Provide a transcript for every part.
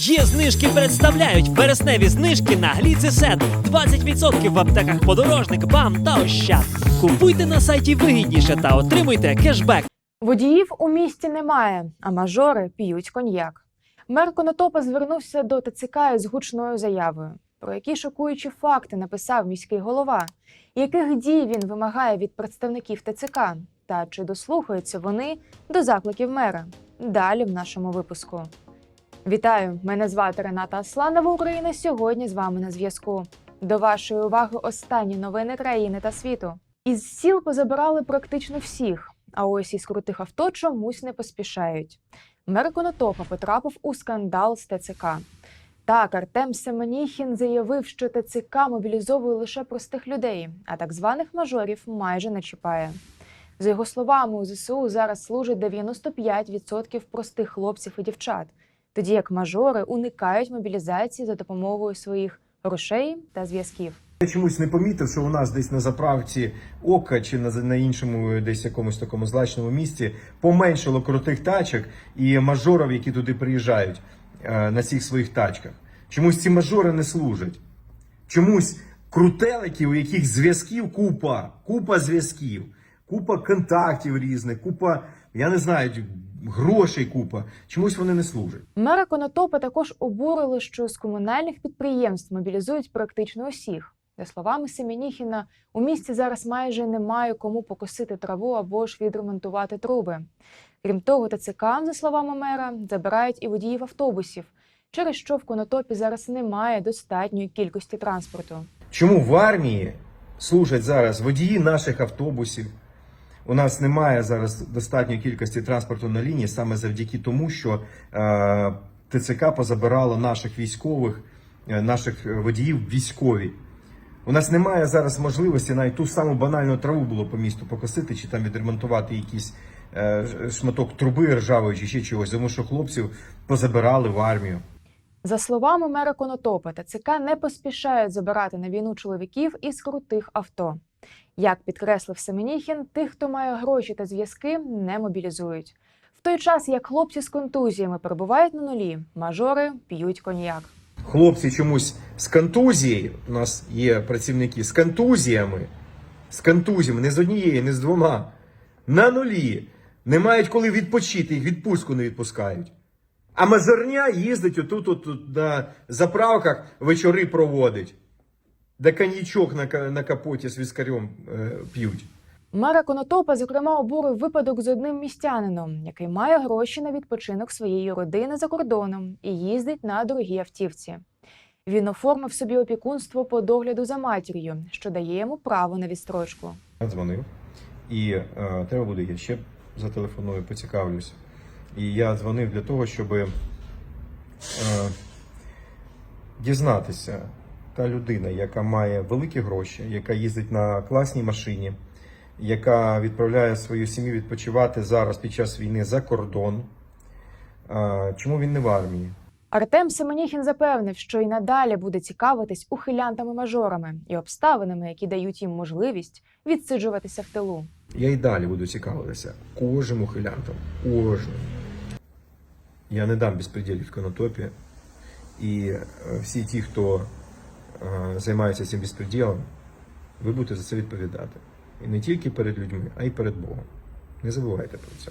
Є знижки представляють вересневі знижки на гліцесет. 20% в аптеках подорожник, бам та ощад. Купуйте на сайті вигідніше та отримуйте кешбек. Водіїв у місті немає, а мажори п'ють коньяк. Мер Конотопа звернувся до ТЦК із гучною заявою. Про які шокуючі факти написав міський голова, яких дій він вимагає від представників ТЦК, та чи дослухаються вони до закликів мера? Далі в нашому випуску. Вітаю! Мене звати Рената Асланова. Україна сьогодні з вами на зв'язку. До вашої уваги останні новини країни та світу. Із сіл позабирали практично всіх, а ось із крутих авто чомусь не поспішають. Мер Конотопа потрапив у скандал з ТЦК. Так, Артем Семеніхін заявив, що ТЦК мобілізовує лише простих людей, а так званих мажорів майже не чіпає. За його словами, у ЗСУ зараз служить 95% простих хлопців і дівчат, тоді як мажори уникають мобілізації за допомогою своїх грошей та зв'язків. Я чомусь не помітив, що у нас десь на заправці ока чи на, на іншому десь якомусь такому злачному місці поменшало крутих тачок і мажорів, які туди приїжджають е, на цих своїх тачках. Чомусь ці мажори не служать. Чомусь крутелики, у яких зв'язків купа, купа зв'язків, купа контактів різних, купа, я не знаю, грошей купа. Чомусь вони не служать. Мера Конотопа також обурили, що з комунальних підприємств мобілізують практично усіх. За словами Семеніхіна, у місті зараз майже немає кому покосити траву або ж відремонтувати труби. Крім того, ТЦК, за словами мера, забирають і водіїв автобусів, через що в Конотопі зараз немає достатньої кількості транспорту. Чому в армії служать зараз водії наших автобусів? У нас немає зараз достатньої кількості транспорту на лінії саме завдяки тому, що е, ТЦК позабирало наших військових, е, наших водіїв військові. У нас немає зараз можливості навіть ту саму банальну траву було по місту покосити чи там відремонтувати якийсь е, шматок труби ржавої чи ще чогось, тому що хлопців позабирали в армію. За словами мера Конотопа, ТЦК не поспішають забирати на війну чоловіків із крутих авто. Як підкреслив Семеніхін, тих, хто має гроші та зв'язки, не мобілізують. В той час, як хлопці з контузіями перебувають на нулі, мажори п'ють коньяк. Хлопці чомусь з контузією, у нас є працівники з контузіями, з контузіями, не з однією, не з двома, на нулі. Не мають коли відпочити, їх відпустку не відпускають. А мажорня їздить отут, отут на заправках вечори проводить, де коньячок на, на капоті з віскарем е, п'ють. Мера Конотопа, зокрема, обурив випадок з одним містянином, який має гроші на відпочинок своєї родини за кордоном і їздить на дорогій автівці. Він оформив собі опікунство по догляду за матір'ю, що дає йому право на відстрочку. Я дзвонив, і е, треба буде, я ще зателефоную, поцікавлюсь. І я дзвонив для того, щоб е, дізнатися, та людина, яка має великі гроші, яка їздить на класній машині, яка відправляє свою сім'ю відпочивати зараз під час війни за кордон. Чому він не в армії? Артем Семеніхін запевнив, що й надалі буде цікавитись ухилянтами-мажорами і обставинами, які дають їм можливість відсиджуватися в тилу. Я й далі буду цікавитися кожним ухилянтом. Кожним. Я не дам безпреділів в конотопі. І е, всі ті, хто е, займається цим безпреділом, ви будете за це відповідати. І не тільки перед людьми, а й перед Богом. Не забувайте про це.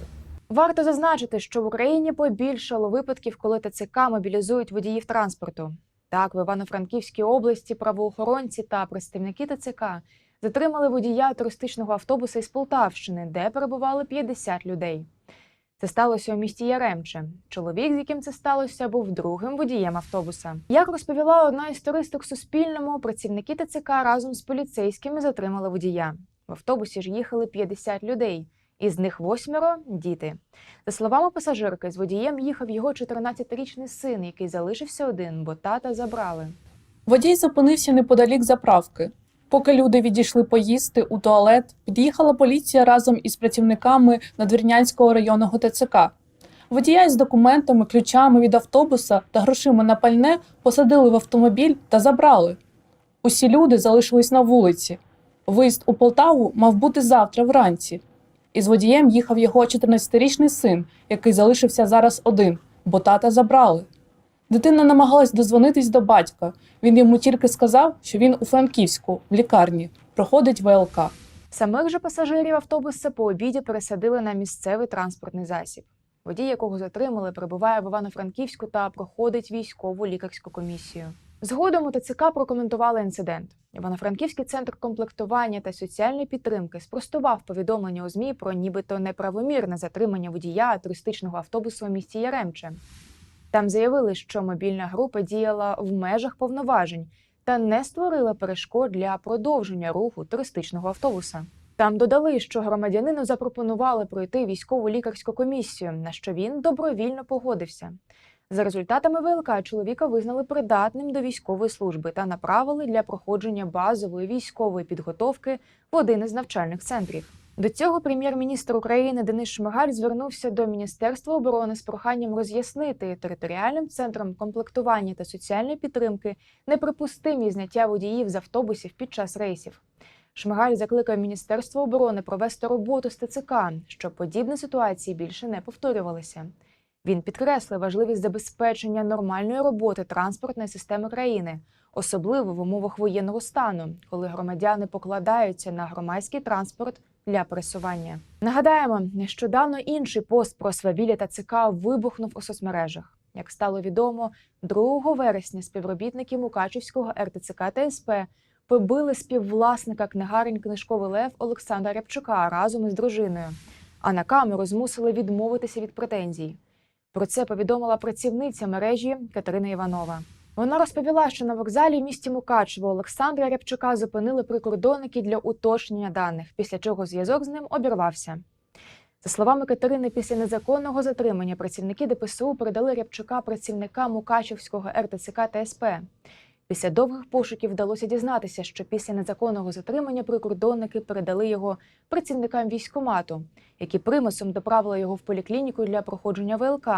Варто зазначити, що в Україні побільшало випадків, коли ТЦК мобілізують водіїв транспорту. Так, в Івано-Франківській області правоохоронці та представники ТЦК затримали водія туристичного автобуса із Полтавщини, де перебували 50 людей. Це сталося у місті Яремче. Чоловік, з яким це сталося, був другим водієм автобуса. Як розповіла одна із туристок Суспільному, працівники ТЦК разом з поліцейськими затримали водія. В автобусі ж їхали 50 людей, із них восьмеро діти. За словами пасажирки, з водієм їхав його 14-річний син, який залишився один, бо тата забрали. Водій зупинився неподалік заправки. Поки люди відійшли поїсти у туалет, під'їхала поліція разом із працівниками Надвірнянського районного ТЦК. Водія із документами, ключами від автобуса та грошима на пальне посадили в автомобіль та забрали. Усі люди залишились на вулиці. Виїзд у Полтаву мав бути завтра вранці. Із водієм їхав його 14-річний син, який залишився зараз один, бо тата забрали. Дитина намагалась дозвонитись до батька. Він йому тільки сказав, що він у Франківську, в лікарні, проходить ВЛК. Самих же пасажирів автобуса по обіді пересадили на місцевий транспортний засіб. Водій, якого затримали, перебуває в Івано-Франківську та проходить військову лікарську комісію. Згодом у ТЦК прокоментували інцидент. Івано-Франківський центр комплектування та соціальної підтримки спростував повідомлення у ЗМІ про нібито неправомірне затримання водія туристичного автобусу у місті Яремче. Там заявили, що мобільна група діяла в межах повноважень та не створила перешкод для продовження руху туристичного автобуса. Там додали, що громадянину запропонували пройти військову лікарську комісію, на що він добровільно погодився. За результатами ВЛК чоловіка визнали придатним до військової служби та направили для проходження базової військової підготовки в один із навчальних центрів. До цього прем'єр-міністр України Денис Шмигаль звернувся до Міністерства оборони з проханням роз'яснити територіальним центрам комплектування та соціальної підтримки неприпустимі зняття водіїв з автобусів під час рейсів. Шмигаль закликав Міністерство оборони провести роботу з ТЦК, щоб подібні ситуації більше не повторювалися. Він підкреслив важливість забезпечення нормальної роботи транспортної системи країни, особливо в умовах воєнного стану, коли громадяни покладаються на громадський транспорт для пересування. Нагадаємо, нещодавно інший пост про свавілля та ЦК вибухнув у соцмережах. Як стало відомо, 2 вересня співробітники Мукачівського РТЦК та СП побили співвласника книгарень книжковий лев Олександра Рябчука разом із дружиною, а на камеру змусили відмовитися від претензій. Про це повідомила працівниця мережі Катерина Іванова. Вона розповіла, що на вокзалі в місті Мукачево Олександра Рябчука зупинили прикордонники для уточнення даних, після чого зв'язок з ним обірвався. За словами Катерини, після незаконного затримання працівники ДПСУ передали Рябчука працівникам Мукачевського РТЦК та СП. Після довгих пошуків вдалося дізнатися, що після незаконного затримання прикордонники передали його працівникам військкомату, які примусом доправили його в поліклініку для проходження ВЛК,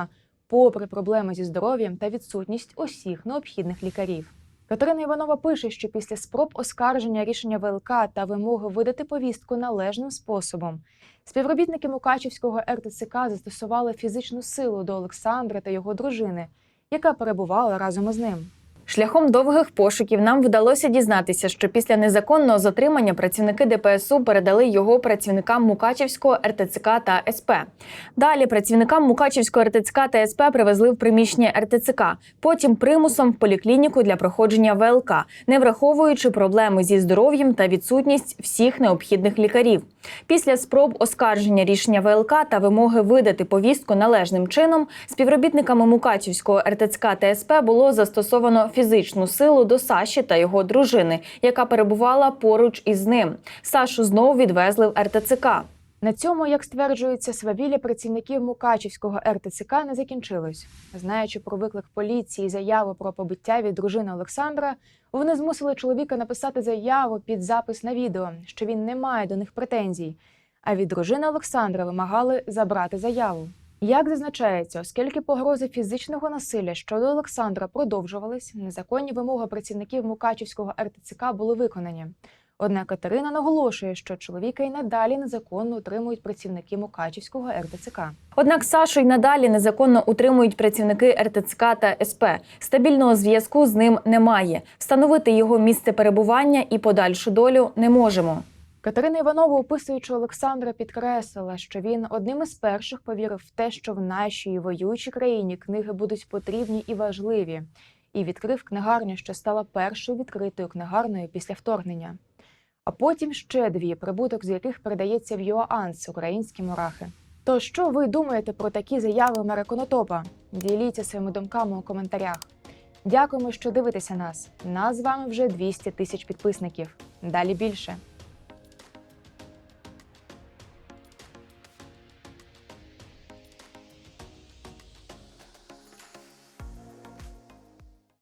попри проблеми зі здоров'ям та відсутність усіх необхідних лікарів. Катерина Іванова пише, що після спроб оскарження рішення ВЛК та вимоги видати повістку належним способом, співробітники Мукачівського РТЦК застосували фізичну силу до Олександра та його дружини, яка перебувала разом із ним. Шляхом довгих пошуків нам вдалося дізнатися, що після незаконного затримання працівники ДПСУ передали його працівникам Мукачівського РТЦК та СП. Далі працівникам Мукачівського РТЦК та СП привезли в приміщення РТЦК, потім примусом в поліклініку для проходження ВЛК, не враховуючи проблеми зі здоров'ям та відсутність всіх необхідних лікарів. Після спроб оскарження рішення ВЛК та вимоги видати повістку належним чином співробітниками Мукачівського РТЦК та СП було застосовано фізичну силу до Саші та його дружини, яка перебувала поруч із ним. Сашу знову відвезли в РТЦК. На цьому, як стверджується, свавілля працівників Мукачівського РТЦК не закінчилось. Знаючи про виклик поліції і заяву про побиття від дружини Олександра, вони змусили чоловіка написати заяву під запис на відео, що він не має до них претензій. А від дружини Олександра вимагали забрати заяву. Як зазначається, оскільки погрози фізичного насилля щодо Олександра продовжувались, незаконні вимоги працівників Мукачівського РТЦК були виконані. Однак Катерина наголошує, що чоловіка й надалі незаконно утримують працівники Мукачівського РТЦК. Однак Сашу й надалі незаконно утримують працівники РТЦК та СП. Стабільного зв'язку з ним немає. Встановити його місце перебування і подальшу долю не можемо. Катерина Іванова, описуючи Олександра, підкреслила, що він одним із перших повірив в те, що в нашій воюючій країні книги будуть потрібні і важливі, і відкрив книгарню, що стала першою відкритою книгарною після вторгнення. А потім ще дві, прибуток з яких передається в ЮАНС українські мурахи. То що ви думаєте про такі заяви Мереконотопа? Діліться своїми думками у коментарях. Дякуємо, що дивитеся нас. Нас з вами вже 200 тисяч підписників. Далі більше.